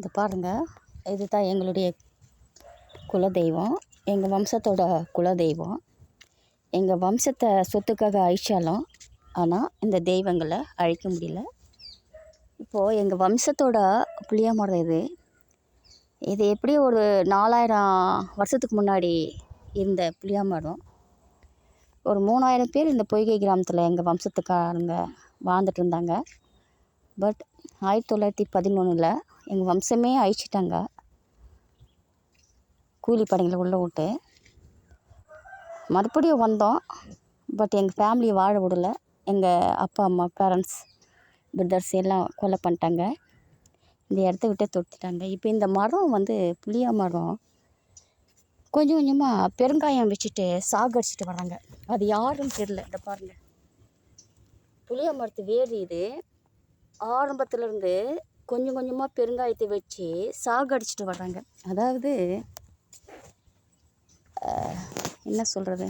இந்த பாருங்கள் இதுதான் எங்களுடைய குலதெய்வம். எங்கள் வம்சத்தோட குலதெய்வம். எங்கள் வம்சத்தை சொத்துக்காக அழிச்சாலும் ஆனால் இந்த தெய்வங்களை அழிக்க முடியல. இப்போது எங்கள் வம்சத்தோட புளிய மரம் இது. இது எப்படி ஒரு நாலாயிரம் வருஷத்துக்கு முன்னாடி இருந்த புளிய மரம். ஒரு மூணாயிரம் பேர் இந்த பொய்கை கிராமத்தில் எங்கள் வம்சத்துக்காரங்க வாழ்ந்துட்டு இருந்தாங்க. பட் ஆயிரத்தி தொள்ளாயிரத்தி பதினொன்றில் எங்கள் வம்சமே அழிச்சிட்டாங்க. கூலி படைங்களை உள்ளே விட்டு. மறுபடியும் வந்தோம். பட் எங்கள் ஃபேமிலியை வாழ விடல. எங்கள் அப்பா அம்மா பேரண்ட்ஸ் பிரதர்ஸ் எல்லாம் கொலை பண்ணிட்டாங்க. இந்த இடத்த விட்டே தொடுத்துட்டாங்க இப்போ இந்த மரம் வந்து புளிய மரம். கொஞ்சம் கொஞ்சமாக பெருங்காயம் வச்சுட்டு சாகடிச்சிட்டு வராங்க. அது யாருன்னு தெரில இந்த பாருங்கள் புளிய மரத்து வேறு இது. ஆரம்பத்துலேருந்து கொஞ்சம் கொஞ்சமாக பெருங்காயத்தை வச்சு சாகடிச்சிட்டு வர்றாங்க. அதாவது என்ன சொல்கிறது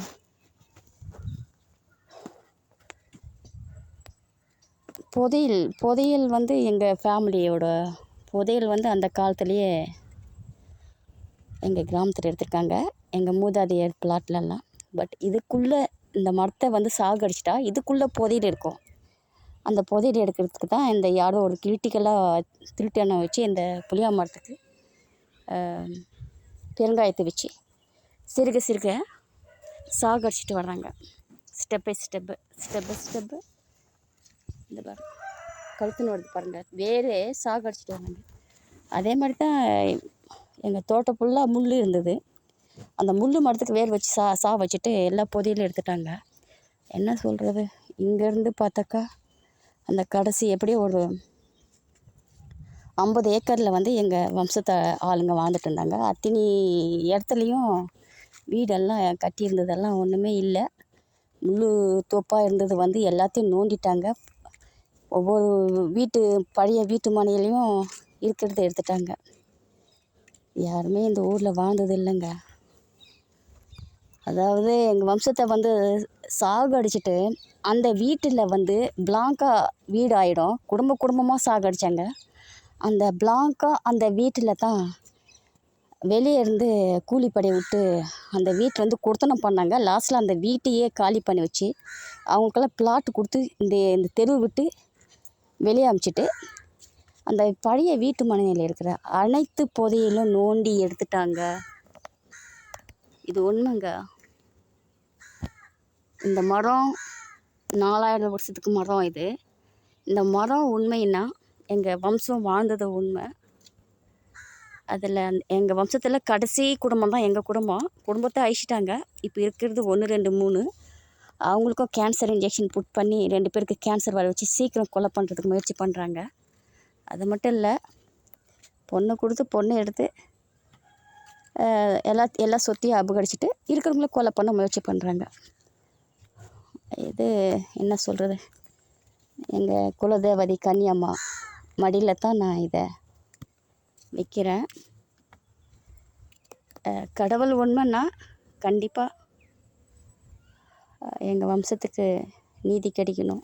புதையல் புதையல் வந்து எங்கள் ஃபேமிலியோட புதையல் வந்து அந்த காலத்துலேயே எங்கள் கிராமத்தில் எடுத்திருக்காங்க. எங்கள் மூதாதையர் பிளாட்லலாம். பட் இதுக்குள்ளே இந்த மரத்தை வந்து சாகடிச்சிட்டா இதுக்குள்ளே புதையல் இருக்கும். அந்த புதையல் எடுக்கிறதுக்கு தான் இந்த யாரோ ஒரு கிரிட்டிக்கலாக திருட்டனை வச்சு இந்த புளியா மரத்துக்கு பெருங்காயத்தை வச்சு சிறுக சிறுக சாகடிச்சிட்டு வர்றாங்க. Step by step step by step இந்த பாரு கழுத்துன்னு வருது பாருங்கள் வேறு சாகடிச்சிட்டு வராங்க அதே மாதிரி தான் எங்கள் தோட்டம் ஃபுல்லாக முள் இருந்தது. அந்த முள் மரத்துக்கு வேர் வச்சு சா சா வச்சுட்டு எல்லா புதையிலும் எடுத்துட்டாங்க. என்ன சொல்கிறது இங்கேருந்து பார்த்தாக்கா அந்த கடைசி எப்படி ஒரு ஐம்பது ஏக்கரில் வந்து எங்கள் வம்சத்தை ஆளுங்க வாழ்ந்துட்டு இருந்தாங்க. அத்தினி இடத்துலையும் வீடெல்லாம் கட்டியிருந்ததெல்லாம் ஒன்றுமே இல்லை. முழு தோப்பாக இருந்தது வந்து எல்லாத்தையும் நோண்டிட்டாங்க. ஒவ்வொரு வீட்டு பழைய வீட்டு மனையிலையும் இருக்கிறத எடுத்துட்டாங்க. யாருமே இந்த ஊரில் வாழ்ந்தது இல்லைங்க. அதாவது எங்கள் வம்சத்தை வந்து சாகடிச்சிட்டு அந்த வீட்டில் வந்து பிளாங்கா வீடு ஆகிடும் குடும்ப குடும்பமாக சாகடித்தாங்க அந்த பிளாங்கா அந்த வீட்டில் தான் வெளியே இருந்து கூலிப்படை விட்டு அந்த வீட்டில் வந்து கொடுத்தனம் பண்ணாங்க. லாஸ்ட்டில் அந்த வீட்டையே காலி பண்ணி வச்சு அவங்களுக்கெல்லாம் பிளாட் கொடுத்து இந்த இந்த தெரு விட்டு வெளியே அமுச்சிட்டு அந்த பழைய வீட்டு மனையில் இருக்கிற அனைத்து புதையிலும் நோண்டி எடுத்துட்டாங்க. இது உண்மைங்க. இந்த மரம் நாலாயிரம் வருஷத்துக்கு மரம் இது. இந்த மரம் உண்மைன்னா எங்கள் வம்சம் வாழ்ந்தது உண்மை. அதில் எங்கள் வம்சத்தில் கடைசி குடும்பம் தான் எங்கள் குடும்பம். குடும்பத்தை அழிச்சிட்டாங்க. இப்போ இருக்கிறது ஒன்று ரெண்டு மூணு. அவங்களுக்கும் கேன்சர் இன்ஜெக்ஷன் புட் பண்ணி ரெண்டு பேருக்கு கேன்சர் வர வச்சு சீக்கிரம் கொலை பண்ணுறதுக்கு முயற்சி பண்ணுறாங்க அது மட்டும் இல்லை பொண்ணை கொடுத்து பொண்ணை எடுத்து எல்லா எல்லா சொத்தையும் அபகரிச்சுட்டு இருக்கிறவங்களும் கொலை பண்ண முயற்சி பண்ணுறாங்க இது என்ன சொல்கிறது எங்கள் குலதேவதி கன்னியம்மா மடியில் தான் நான் இதை வைக்கிறேன். கடவுள் உண்மைன்னா கண்டிப்பாக எங்கள் வம்சத்துக்கு நீதி கிடைக்கணும்.